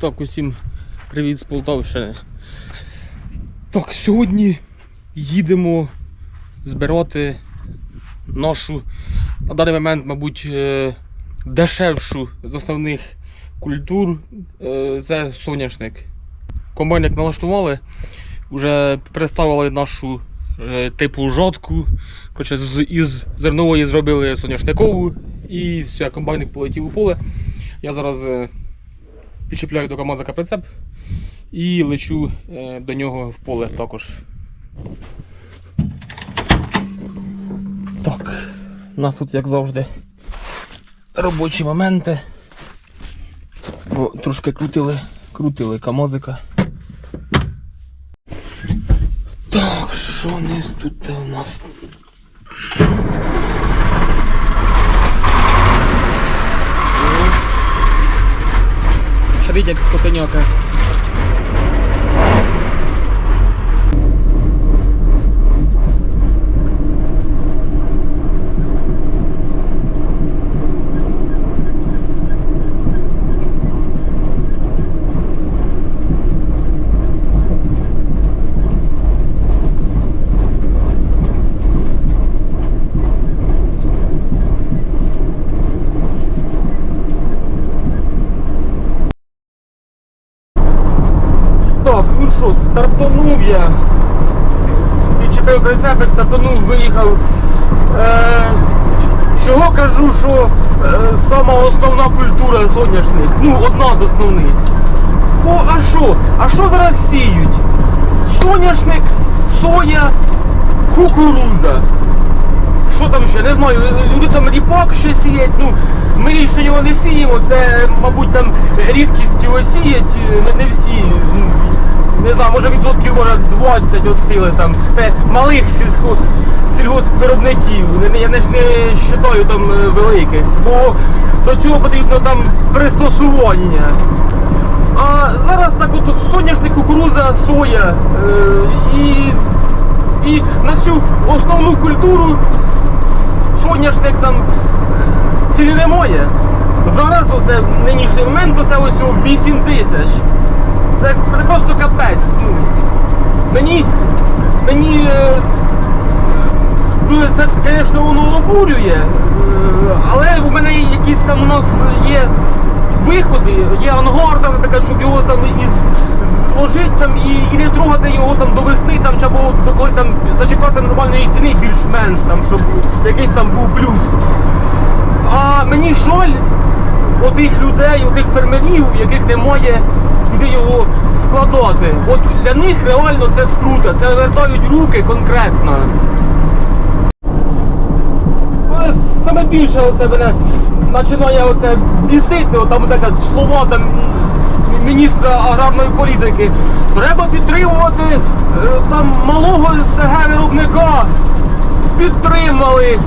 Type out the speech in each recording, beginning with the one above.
Так, усім привіт з Полтавщини. Так, сьогодні їдемо збирати нашу, на даний момент, мабуть, е, дешевшу з основних культур. Е, Це соняшник. Комбайник налаштували, вже представили нашу е, типу жодку. З, із зернової зробили соняшникову і все, комбайник полетів у поле. Я зараз підчіпляю до КАМАЗика прицеп і лечу е, до нього в поле також. Так, у нас тут, як завжди, робочі моменти. Бо трошки крутили, крутили КАМАЗика. Так, що у нас тут у нас? Шарить як скотеняка. Ну що, стартанув я. Підчепив прицепик, стартанув, виїхав. Е, чого кажу, що е, сама основна культура соняшник? Ну, одна з основних. О, а що? А що зараз сіють? Соняшник, соя, кукуруза. Що там ще? Не знаю, люди там ріпак ще сіять. Ну, ми лічно його не сіємо, це, мабуть, там рідкість його сіять, не, не всі. Не знаю, може відсотків може 20 от сили там. Це малих сільсько, сільгоспвиробників. Я не, ж не вважаю там е, великих. Бо до цього потрібно там пристосування. А зараз так от соняшник, кукуруза, соя. Е, і, і на цю основну культуру соняшник там е, ціни немає. Зараз оце нинішній момент то це ось 8 тисяч. Це, просто капець. Ну, мені мені е, дуже це, звісно, воно обурює, е, але у мене якісь там у нас є виходи, є ангар, там, наприклад, щоб його там із зложити там і, і не трогати його там до весни, там, або коли там зачекати нормальної ціни більш-менш, там, щоб якийсь там був плюс. А мені жаль отих людей, отих фермерів, яких немає куди його складати. От для них реально це скрута, це вертають руки конкретно. Саме більше оце мене починає оце бісити, там така слова там міністра аграрної політики. Треба підтримувати е, там малого СГ виробника. Підтримали.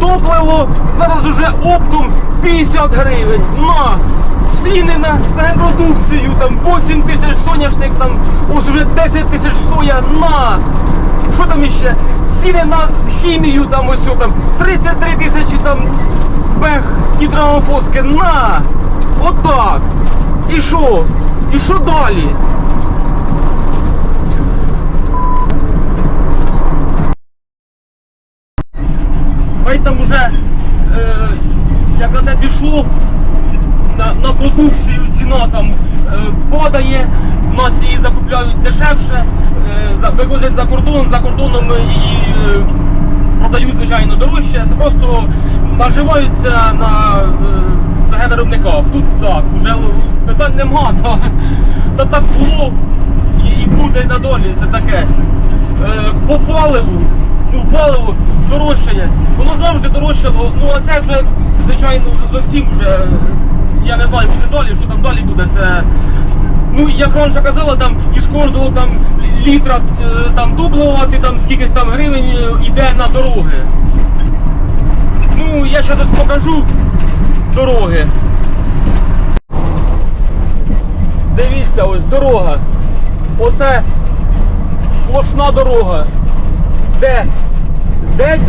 Топливо зараз уже оптом 50 гривень. На! Ціни на ЦГ продукцію, там 8 тисяч соняшник, там ось уже 10 тисяч соя, на! Що там іще? Ціни на хімію, там ось там 33 тисячі там бех гідромофоски, на! Отак! І що? І що далі? Там уже як на те пішло, на, на продукцію ціна там е, падає, в нас її закупляють дешевше, е, вивозять за кордон, за кордоном її е, продають, звичайно, дорожче. Це просто наживаються на СГ виробниках. Тут так, вже питань нема, та, та так було і, і буде надолі, це таке. По паливу, ну паливо дорожчає. Воно завжди дорожчало, ну а це вже, звичайно, зовсім вже, я не знаю, буде далі, що там далі буде. Це, ну як раніше казали, там із кожного там літра е, там топлива, ти там скількись там гривень е, йде на дороги. Ну, я зараз покажу дороги. Дивіться, ось дорога. Оце сплошна дорога. Де? Де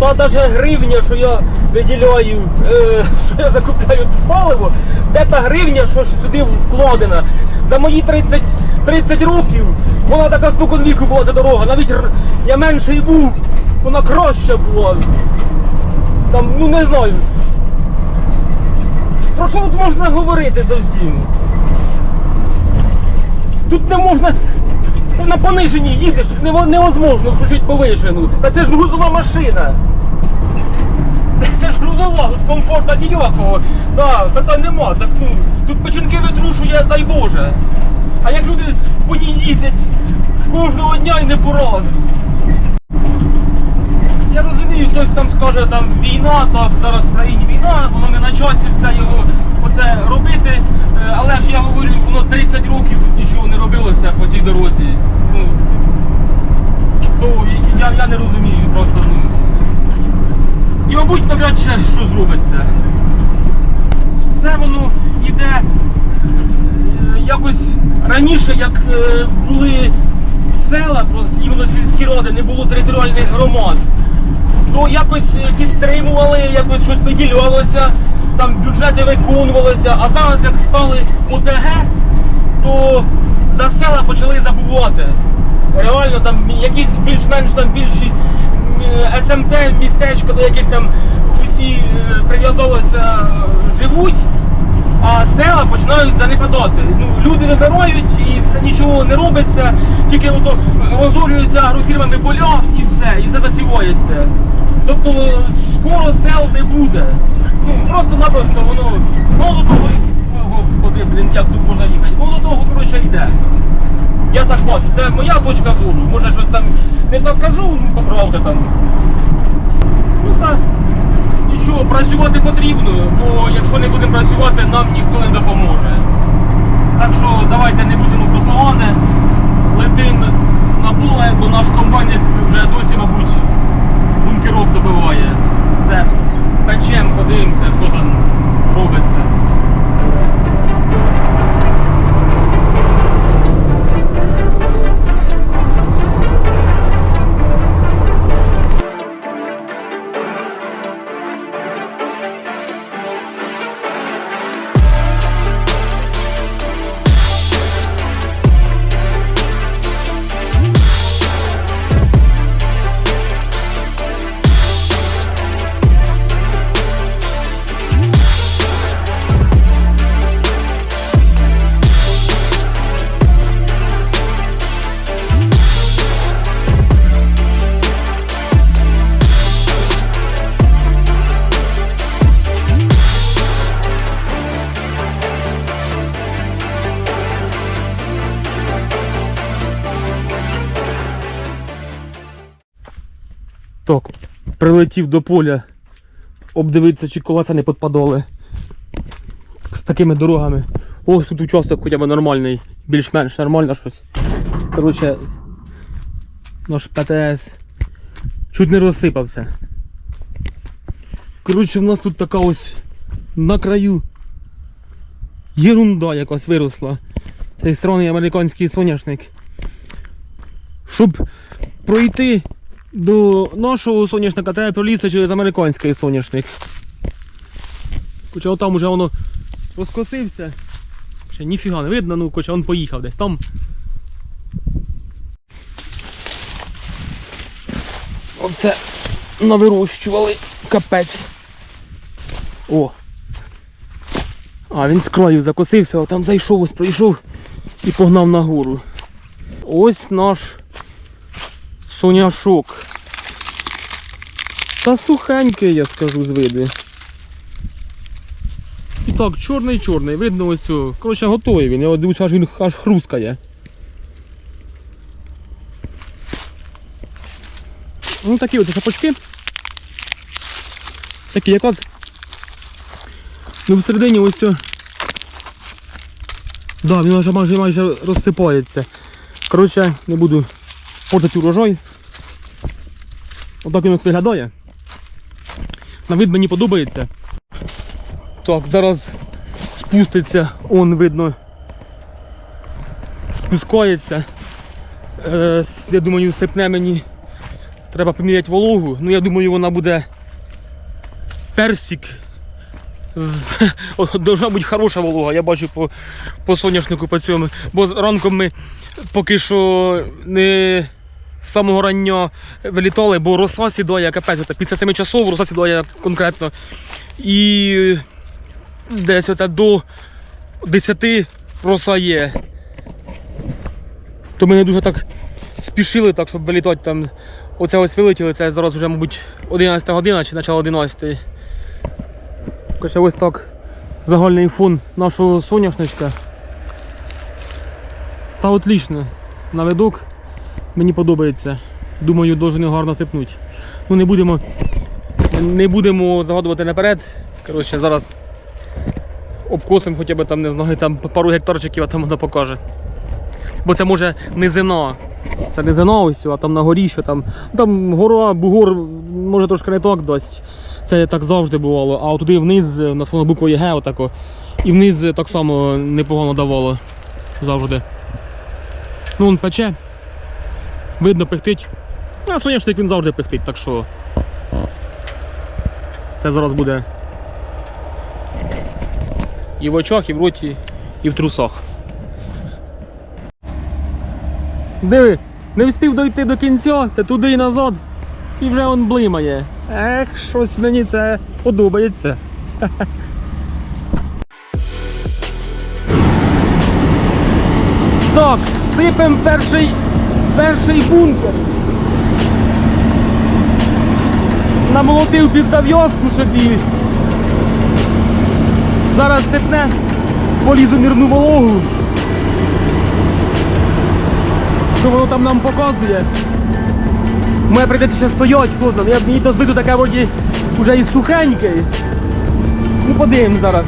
та, даже гривня, що я виділяю, е, що я закупляю паливо, де та гривня, що ж сюди вкладена. За мої 30, 30 років вона така споконвіку була ця дорога. Навіть я менший був, вона краща була. Там, ну не знаю. Про що тут можна говорити зовсім? Тут не можна. На пониженні їдеш, тут невозможно включити повишену. Та це ж грузова машина. Грузова, комфортно ніякого. Да, питань нема. Так, ну, тут печінки витрушує, дай Боже. А як люди по ній їздять кожного дня і не по разу. Я розумію, хтось там скаже, там війна, так, зараз в країні війна, воно не на часі все його оце робити. Е, Але ж я говорю, воно 30 років нічого не робилося по цій дорозі. Ну, то я, я не розумію просто. І мабуть навряд чи що зробиться. Все воно йде е, якось раніше, як е, були села, іменно сільські ради, не було територіальних громад то якось е, підтримували, якось щось виділялося, там бюджети виконувалися. А зараз як стали ОТГ, то за села почали забувати. Реально там якісь більш-менш там більші СМТ, містечка, до яких там усі е, прив'язалися, живуть. А села починають занепадати. Ну, люди вибирають і все нічого не робиться, тільки ото розорюються агрофірмами поля і все, і все засівається. Тобто е, скоро сел не буде. Ну просто-напросто воно воно до того, господи, блін, як тут можна їхати, воно до того коротше йде. Я так бачу, це моя точка зору. Може щось там не так кажу, ну поправка там. Ну так. Нічого, працювати потрібно, бо якщо не будемо працювати, нам ніхто не допоможе. Так що давайте не будемо про погане, летимо на поле, бо наш комбайник вже досі, мабуть, бункерок добиває. Все, печем, подивимося, що там робиться. Прилетів до поля, обдивитися, чи колеса не підпадали. З такими дорогами. Ось тут участок хоча б нормальний, більш-менш нормально щось. Коротше, наш ПТС чуть не розсипався. Коротше, в нас тут така ось на краю єрунда якась виросла. Цей странний американський соняшник. Щоб пройти до нашого соняшника треба пролізти через американський соняшник. Хоча отам уже воно розкосився. Ще ніфіга не видно, ну хоча він поїхав десь там. Оце навирощували капець. О! А, він з краю закосився, а там зайшов, ось прийшов і погнав нагору. Ось наш соняшок. Та сухенький, я скажу, з виду. І так, чорний-чорний, видно ось. Коротше, готовий він. Я дивлюся, аж він аж хрускає. Ну такі от шапочки. Такі якраз. Ну всередині ось. о. Да, він вже майже майже розсипається. Коротше, не буду портити урожай. Отак він ось виглядає. На вид мені подобається. Так, зараз спуститься, он видно. Спускається. Е, я думаю, сипне мені. Треба поміряти вологу. Ну я думаю, вона буде персик. З... Должна бути хороша волога, я бачу по, по соняшнику по цьому. Бо ранком ми поки що не з самого рання вилітали, бо роса сідає капець. Після 7 часов роса сідає конкретно. І десь до 10 роса є. То ми не дуже так спішили, так, щоб вилітати там. Оце ось вилетіли, це зараз вже, мабуть, 11 година чи начало 11. Хоча ось так загальний фон нашого соняшничка. Та отлично. Наведок мені подобається. Думаю, його гарно сипнути. Ну не будемо, не будемо загадувати наперед. Коротше, зараз обкосимо хоча б там, не знаю, там пару гектарчиків, а там вона покаже. Бо це може низина. Це не низина ось, а там на горі, що там. Там гора, бугор, може трошки не так дасть. Це так завжди бувало. А от туди вниз, у нас воно буква ЄГ отако. І вниз так само непогано давало. Завжди. Ну він пече. Видно, пихтить. А соняшник він завжди пихтить, так що. Це зараз буде. І в очах, і в роті, і в трусах. Диви, не встиг дойти до кінця, це туди і назад. І вже он блимає. Ех, щось мені це подобається. Так, сипем перший, перший бункер. Намолотив під зав'язку собі. Зараз сипне, полізу мірну вологу. Що воно там нам показує? Мене прийдеться ще стоять, поздно. Я мені то з виду таке вроді вже і сухеньке. Ну подивимось зараз.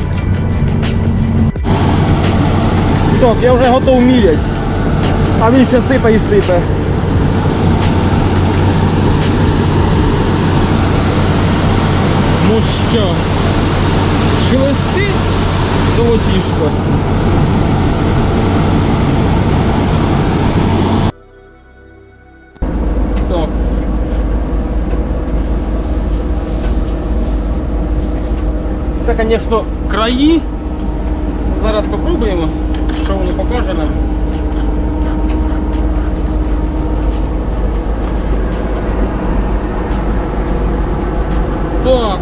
Так, я вже готов мірять. А він ще сипе і сипе. Ну що? Шелестить золотішко. Так. Це, звісно, краї. Зараз спробуємо, що воно покаже нам. Так.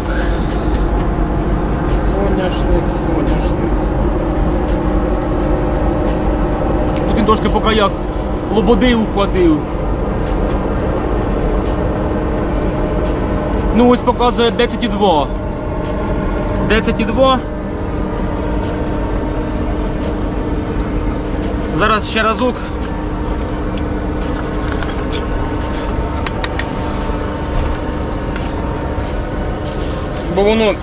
Соняшник, соняшник. Тут він трошки по краях лободи ухватив. Ну ось показує 10,2. 10,2. Зараз ще разок. Бо воно.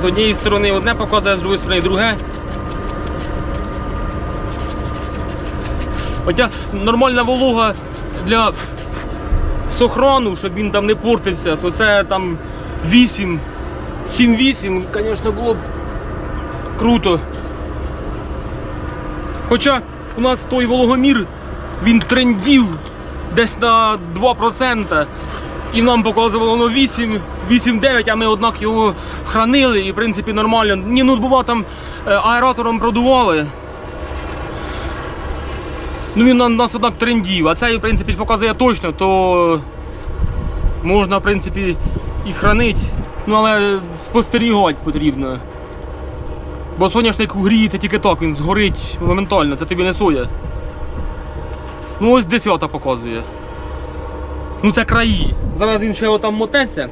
З однієї сторони одне показує, з другої сторони друге. Хоча нормальна волога для сохрану, щоб він там не портився, то це там 8, 7-8, звісно, було б круто. Хоча у нас той вологомір, він трендів десь на 2%. І нам показувало воно 8, 8-9, а ми однак його хранили і в принципі нормально. Ні, ну бува там е, аератором продували. Ну він на нас однак трендів, а цей, в принципі, показує точно, то можна, в принципі, і хранити. Ну, але спостерігати потрібно. Бо соняшник гріється тільки так, він згорить моментально, це тобі не соя. Ну ось десята показує. Ну це краї. Зараз він ще отам мотеться.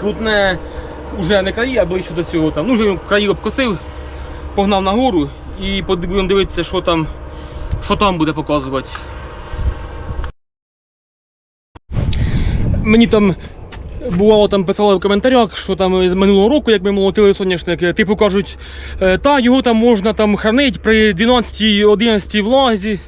Крутне вже не краї, а ближче до цього там. Ну вже краї обкосив, погнав нагору і будемо дивитися, що там, що там буде показувати. Мені там бувало там писали в коментарях, що там з минулого року, як ми молотили соняшник, типу кажуть, «Е, та його там можна там хранити при 12-11 влагі.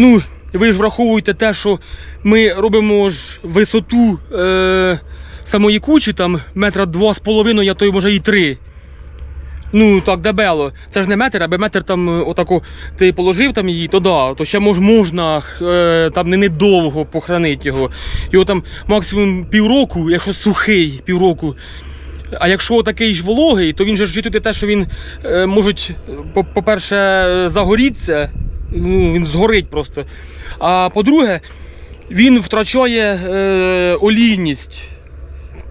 Ну, ви ж враховуєте те, що ми робимо ж висоту е, самої кучі, там метра два з половиною, а то й може і три. Ну так, дебело. Це ж не метр, аби метр там е, отако ти положив там її, то да, то ще мож, можна е, там не недовго похоронити його. Його там максимум півроку, якщо сухий, півроку. А якщо такий ж вологий, то він же ж вчитує те, що він е, можуть, по- по-перше, е, загорітися, ну, він згорить просто. А по-друге, він втрачає е, олійність.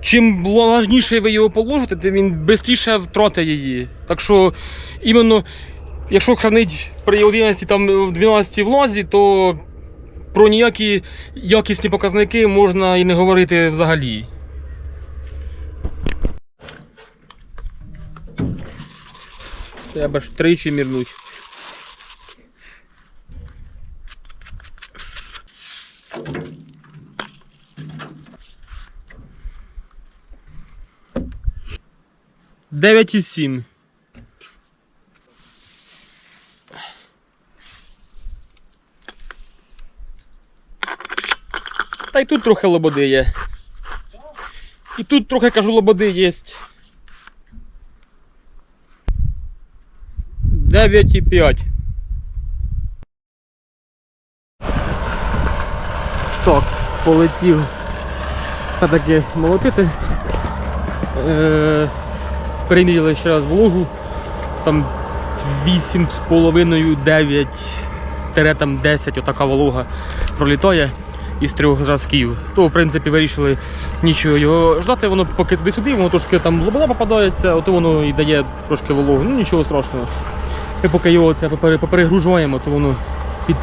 Чим влажніше ви його положите, тим він швидше втратить її. Так що іменно, якщо хранить при 11 там, в 12 влазі, то про ніякі якісні показники можна і не говорити взагалі. Треба ж тричі мірнуть. Дев'ять і сім. Та й тут трохи лободи є. І тут трохи кажу лободи є. 9,5. Так, полетів все-таки молотити. Е, ще раз вологу. Там 8,5-9 тире там 10 отака волога пролітає із трьох зразків. То, в принципі, вирішили нічого його ждати, воно поки туди-сюди, воно трошки там лобода попадається, ото воно і дає трошки вологу. Ну нічого страшного. Ми поки його це поперегружуємо, то воно під,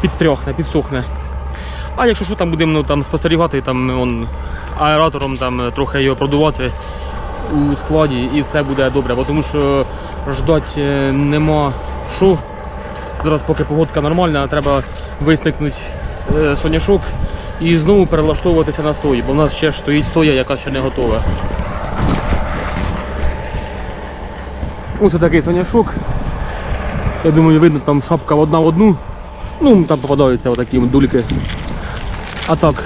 підтрьохне, підсохне. А якщо що там будемо ну, там, спостерігати, там он, аератором там, трохи його продувати у складі і все буде добре, бо тому що ждати е, нема що. Зараз поки погодка нормальна, треба висникнути е, соняшок і знову перелаштовуватися на сої, бо в нас ще стоїть соя, яка ще не готова. Ось такий соняшок. Я думаю, видно там шапка одна в одну. Ну, там попадаються отакі дульки. А так.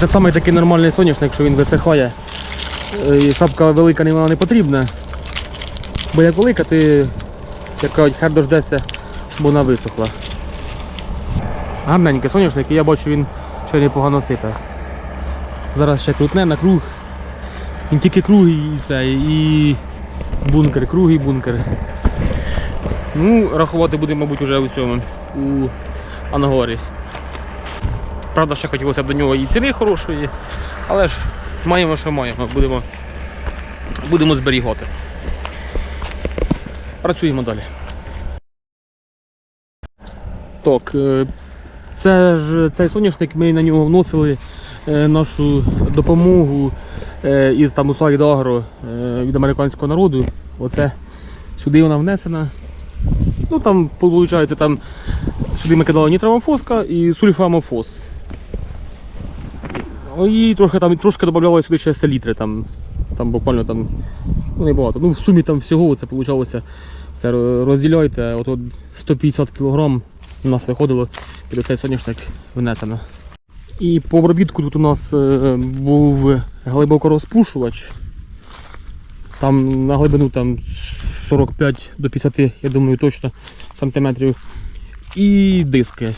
Це саме такий нормальний соняшник, якщо він висихає. Е, І шапка велика вона не потрібна. Бо як велика, ти як кажуть, хай дождеться, щоб вона висохла. Гарненький соняшник, і я бачу, він ще непогано сипе. Зараз ще крутне на круг. Він тільки круг і все. І бункер, круг і бункер. Ну, рахувати будемо, мабуть, уже у цьому, у Ангорі. Правда, ще хотілося б до нього і ціни хорошої, але ж маємо, що маємо, будемо, будемо зберігати. Працюємо далі. Так, е, це ж цей соняшник, ми на нього вносили е, нашу допомогу е, із там е, від американського народу. Оце сюди вона внесена. Ну там виходить, там сюди ми кидали нітрамофоска і сульфамофос. Ну, І трохи там трошки додавали сюди ще селітри, там, там буквально там, ну небагато. Ну в сумі там всього це вийшло. Це розділяйте, от, от 150 кг у нас виходило під цей соняшник внесено. І по обробітку тут у нас е, був глибоко розпушувач. Там на глибину там 45 до 50, я думаю, точно сантиметрів. І диски.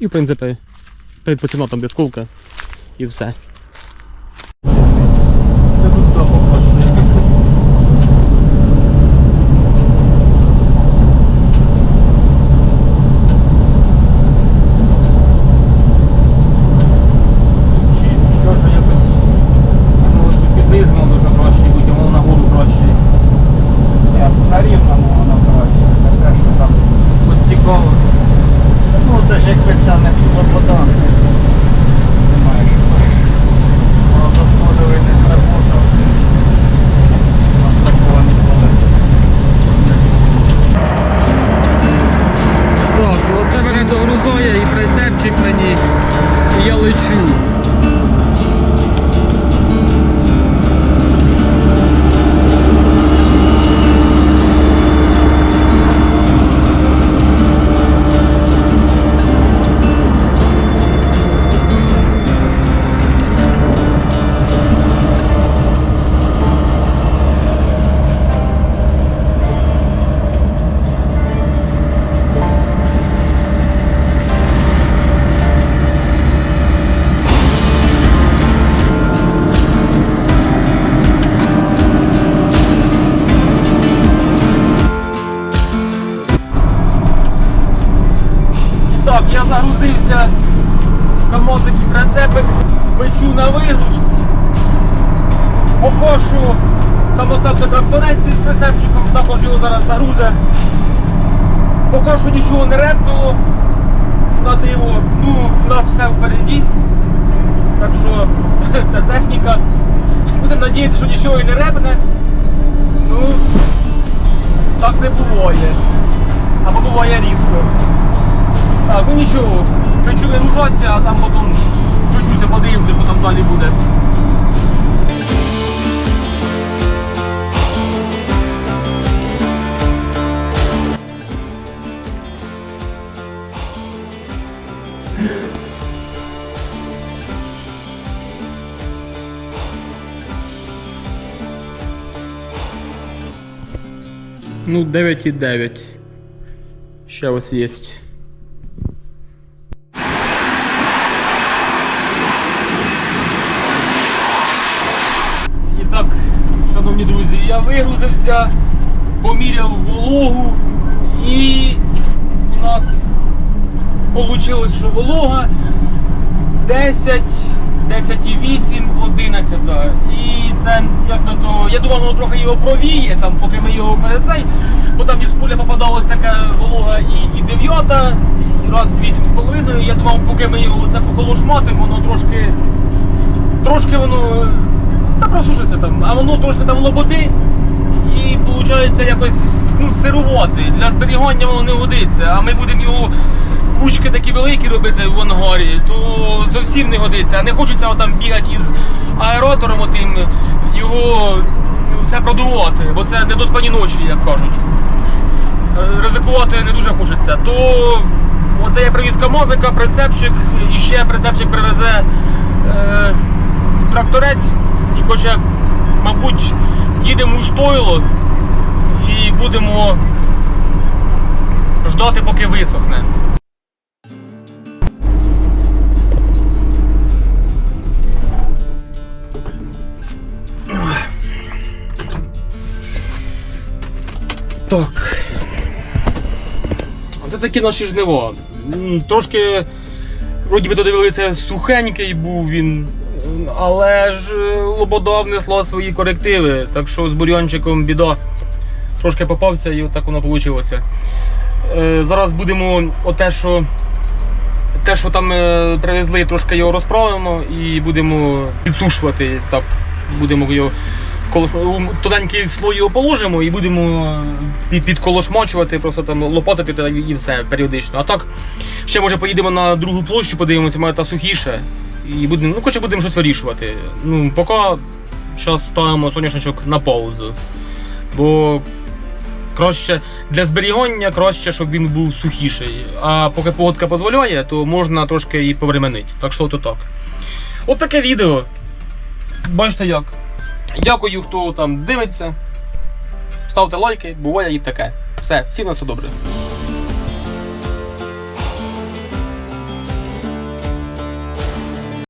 І в принципі передпосівна там кулка і все. Надіятися, що нічого і не репне. Ну, так не буває. Або буває рідко. Так, ну нічого. Хочу вигружатися, а там потім включуся, подивимося, що там далі буде. Ну, 9,9. Ще ось є. І так, шановні друзі, я вигрузився, поміряв вологу і у нас вийшло, що волога 10, 10,8, 11. І це як на то. Я думав, воно трохи його провіє, там, поки ми його пересей, бо там із поля попадалась така волога і, і 9, і раз 8,5. Я думав, поки ми його все поколошматимо, воно трошки. Трошки воно. Та просушиться там, а воно трошки там лободи. І виходить якось ну, сирувати. Для зберігання воно не годиться, а ми будемо його кучки такі великі робити в ангарі, то зовсім не годиться. Не хочеться там бігати із аератором отим, його все продувати, бо це не до спані ночі, як кажуть. Ризикувати не дуже хочеться. То оце я привіз камазика, прицепчик, і ще прицепчик привезе е, тракторець і хоче, мабуть, їдемо у стойло і будемо ждати, поки висохне. Так. Оце такі наші жнива. Трошки, вроді би додивилися, сухенький був він, але ж е, Лобода внесла свої корективи, так що з бур'янчиком біда. Трошки попався і отак воно вийшло. Е, зараз будемо оте, що. Те, що там е, привезли, трошки його розправимо і будемо підсушувати. Так, будемо його тоненький слой його положимо і будемо е, під, підколошмачувати, просто там лопатити і все періодично. А так, ще може поїдемо на другу площу, подивимося, має та сухіше. І будемо, ну, хоче будемо щось вирішувати. Ну, поки зараз ставимо соняшничок на паузу. Бо краще для зберігання краще, щоб він був сухіший. А поки погодка дозволяє, то можна трошки і повременити. Так що то так. От таке відео. Бачите як. Дякую, хто там дивиться. Ставте лайки, буває і таке. Все, всім на все добре.